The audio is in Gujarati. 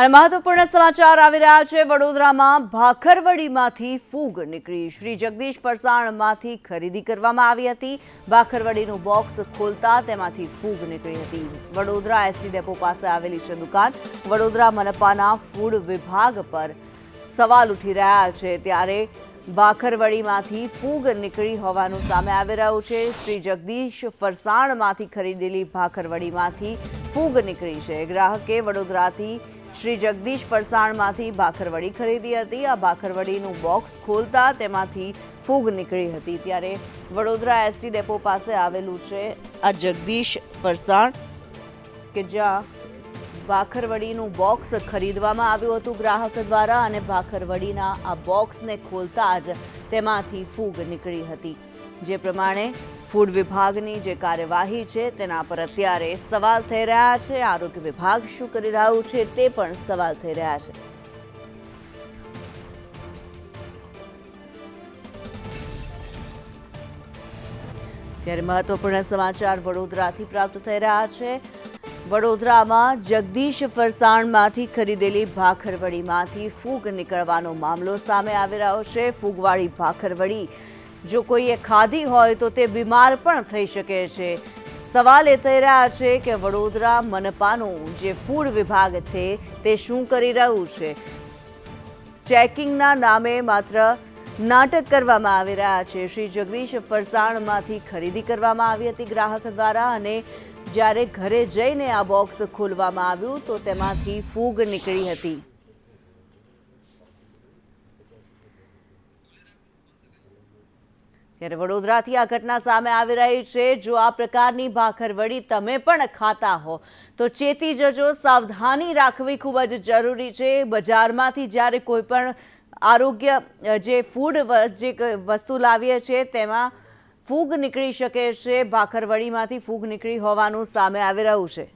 અને મહત્વપૂર્ણ સમાચાર આવી રહ્યા છે. વડોદરામાં ભાખરવડીમાંથી ફૂગ નીકળી. શ્રી જગદીશ ફરસાણમાંથી ખરીદી કરવામાં આવી હતી. ભાખરવડીનું બોક્સ ખોલતા તેમાંથી ફૂગ નીકળી હતી. વડોદરા એસટી ડેપો પાસે આવેલી છે દુકાન. વડોદરા મનપાના ફૂડ વિભાગ પર સવાલ ઉઠી રહ્યા છે. ત્યારે ભાખરવડીમાંથી ફૂગ નીકળી હોવાનું સામે આવી રહ્યું છે. શ્રી જગદીશ ફરસાણમાંથી ખરીદેલી ભાખરવડીમાંથી ફૂગ નીકળી છે. ગ્રાહકે વડોદરાથી શ્રી જગદીશ પરસાણમાંથી ભાખરવડી ખરીદી હતી. આ ભાખરવડીનું બોક્સ ખોલતા તેમાંથી ફૂગ નીકળી હતી. ત્યારે વડોદરા એસટી ડેપો પાસે આવેલું છે આ જગદીશ પરસાણ, કે જ્યાં ભાખરવડીનું બોક્સ ખરીદવામાં આવ્યું હતું ગ્રાહક દ્વારા અને ભાખરવડીના આ બોક્સને ખોલતા જ તેમાંથી ફૂગ નીકળી હતી. જે પ્રમાણે ફૂડ વિભાગની જે કાર્યવાહી છે તેના પર અત્યારે સવાલ થઈ રહ્યા છે. આરોગ્ય વિભાગ શું કરી રહ્યું છે તે પણ સવાલ થઈ રહ્યા છે. ત્યારે મહત્વપૂર્ણ સમાચાર વડોદરાથી પ્રાપ્ત થઈ રહ્યા છે. વડોદરામાં જગદીશ ફરસાણમાંથી ખરીદેલી ભાખરવડીમાંથી ફૂગ નીકળવાનો મામલો સામે આવી રહ્યો છે. ફૂગવાળી ભાખરવડી જો કોઈએ ખાધી હોય તો તે બીમાર પણ થઈ શકે છે. સવાલ એ થઈ રહ્યા છે કે વડોદરા મનપાનું જે ફૂડ વિભાગ છે તે શું કરી રહ્યું છે? ચેકિંગના નામે માત્ર નાટક કરવામાં આવી રહ્યા છે. શ્રી જગદીશ ફરસાણમાંથી ખરીદી કરવામાં આવી હતી ગ્રાહક દ્વારા અને જ્યારે ઘરે જઈને આ બોક્સ ખોલવામાં આવ્યું તો તેમાંથી ફૂગ નીકળી હતી. ત્યારે વડોદરાથી આ ઘટના સામે આવી રહી છે. જો આ પ્રકારની ભાખરવડી તમે પણ ખાતા હો, તો ચેતી જજો. સાવધાની રાખવી ખૂબ જ જરૂરી છે. બજારમાંથી જ્યારે કોઈ પણ આરોગ્ય જે ફૂડ જે વસ્તુ લાવીએ છીએ, તેમાં ફૂગ નીકળી શકે છે. ભાખરવડીમાંથી ફૂગ નીકળી હોવાનું સામે આવી રહ્યું છે.